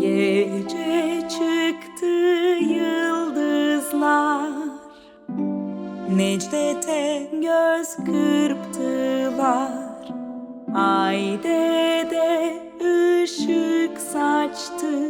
Gece çıktı yıldızlar. Necdet'e göz kırptılar. Ay de ışık saçtı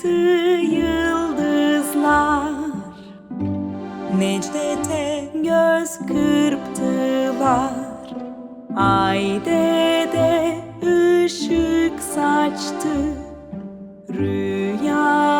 çıktı yıldızlar. Necdet'e göz kırptılar. Ay de ışık saçtı. Rüyanı